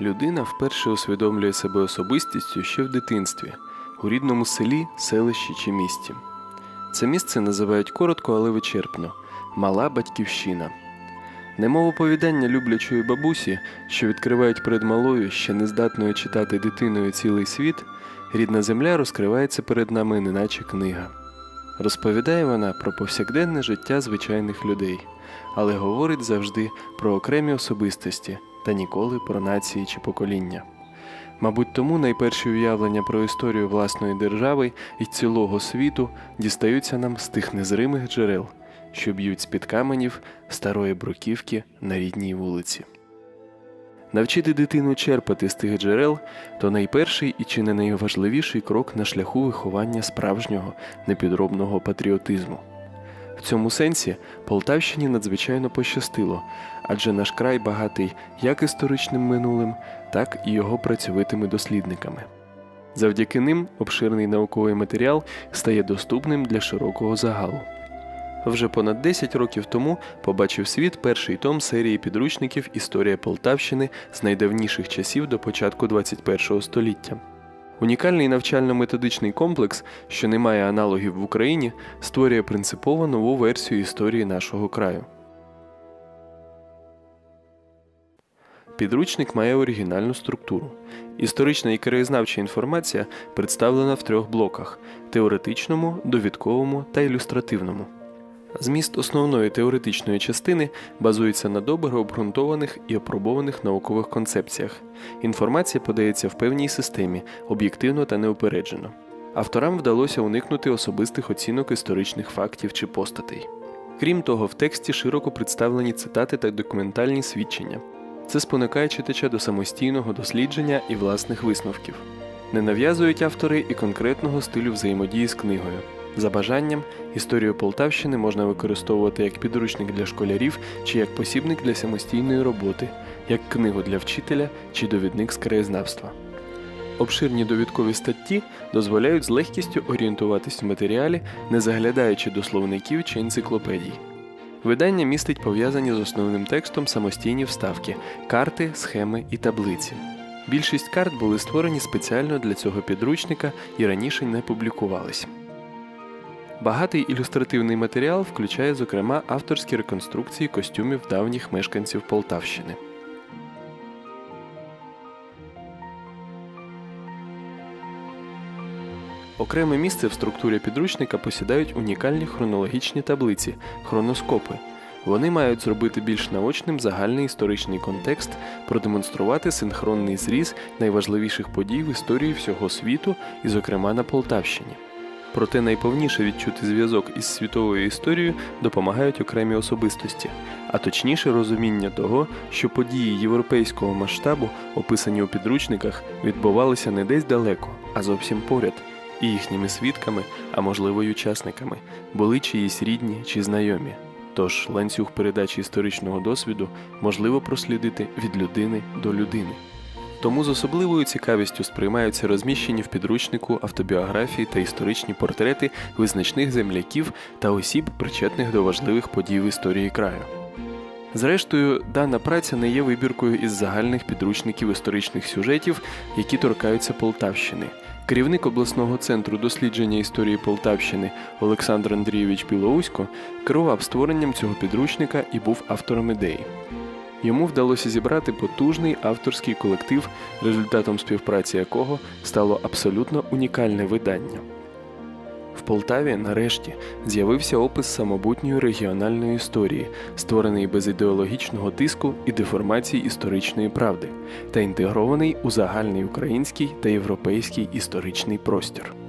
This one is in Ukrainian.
Людина вперше усвідомлює себе особистістю ще в дитинстві, у рідному селі, селищі чи місті. Це місце називають коротко, але вичерпно мала батьківщина. Немов оповідання люблячої бабусі, що відкривають перед малою, ще нездатною читати дитиною цілий світ, рідна земля розкривається перед нами, неначе книга. Розповідає вона про повсякденне життя звичайних людей, але говорить завжди про окремі особистості та ніколи про нації чи покоління. Мабуть, тому найперші уявлення про історію власної держави і цілого світу дістаються нам з тих незримих джерел, що б'ють з-під каменів старої бруківки на рідній вулиці. Навчити дитину черпати з тих джерел то найперший і чи не найважливіший крок на шляху виховання справжнього непідробного патріотизму. Цьому сенсі Полтавщині надзвичайно пощастило, адже наш край багатий як історичним минулим, так і його працьовитими дослідниками. Завдяки ним обширний науковий матеріал стає доступним для широкого загалу. Вже понад 10 років тому побачив світ перший том серії підручників Історія Полтавщини з найдавніших часів до початку 21 століття. Унікальний навчально-методичний комплекс, що не має аналогів в Україні, створює принципово нову версію історії нашого краю. Підручник має оригінальну структуру. Історична і краєзнавча інформація представлена в трьох блоках: теоретичному, довідковому та ілюстративному. Зміст основної теоретичної частини базується на добре обґрунтованих і опробованих наукових концепціях. Інформація подається в певній системі, об'єктивно та неупереджено. Авторам вдалося уникнути особистих оцінок історичних фактів чи постатей. Крім того, в тексті широко представлені цитати та документальні свідчення. Це спонукає читача до самостійного дослідження і власних висновків. Не нав'язують автори і конкретного стилю взаємодії з книгою. За бажанням, історію Полтавщини можна використовувати як підручник для школярів чи як посібник для самостійної роботи, як книгу для вчителя чи довідник з краєзнавства. Обширні довідкові статті дозволяють з легкістю орієнтуватись в матеріалі, не заглядаючи до словників чи енциклопедій. Видання містить пов'язані з основним текстом самостійні вставки, карти, схеми і таблиці. Більшість карт були створені спеціально для цього підручника і раніше не публікувались. Багатий ілюстративний матеріал включає, зокрема, авторські реконструкції костюмів давніх мешканців Полтавщини. Окреме місце в структурі підручника посідають унікальні хронологічні таблиці хроноскопи. Вони мають зробити більш наочним загальний історичний контекст, продемонструвати синхронний зріз найважливіших подій в історії всього світу і, зокрема, на Полтавщині. Проте найповніше відчути зв'язок із світовою історією допомагають окремі особистості, а точніше розуміння того, що події європейського масштабу, описані у підручниках, відбувалися не десь далеко, а зовсім поряд, і їхніми свідками, а можливо й учасниками, були чиїсь рідні чи знайомі. Тож ланцюг передачі історичного досвіду можливо прослідити від людини до людини. Тому з особливою цікавістю сприймаються розміщені в підручнику автобіографії та історичні портрети визначних земляків та осіб, причетних до важливих подій в історії краю. Зрештою, дана праця не є вибіркою із загальних підручників історичних сюжетів, які торкаються Полтавщини. Керівник обласного центру дослідження історії Полтавщини Олександр Андрійович Білоусько керував створенням цього підручника і був автором ідеї. Йому вдалося зібрати потужний авторський колектив, результатом співпраці якого стало абсолютно унікальне видання. В Полтаві нарешті з'явився опис самобутньої регіональної історії, створений без ідеологічного тиску і деформації історичної правди, та інтегрований у загальний український та європейський історичний простір.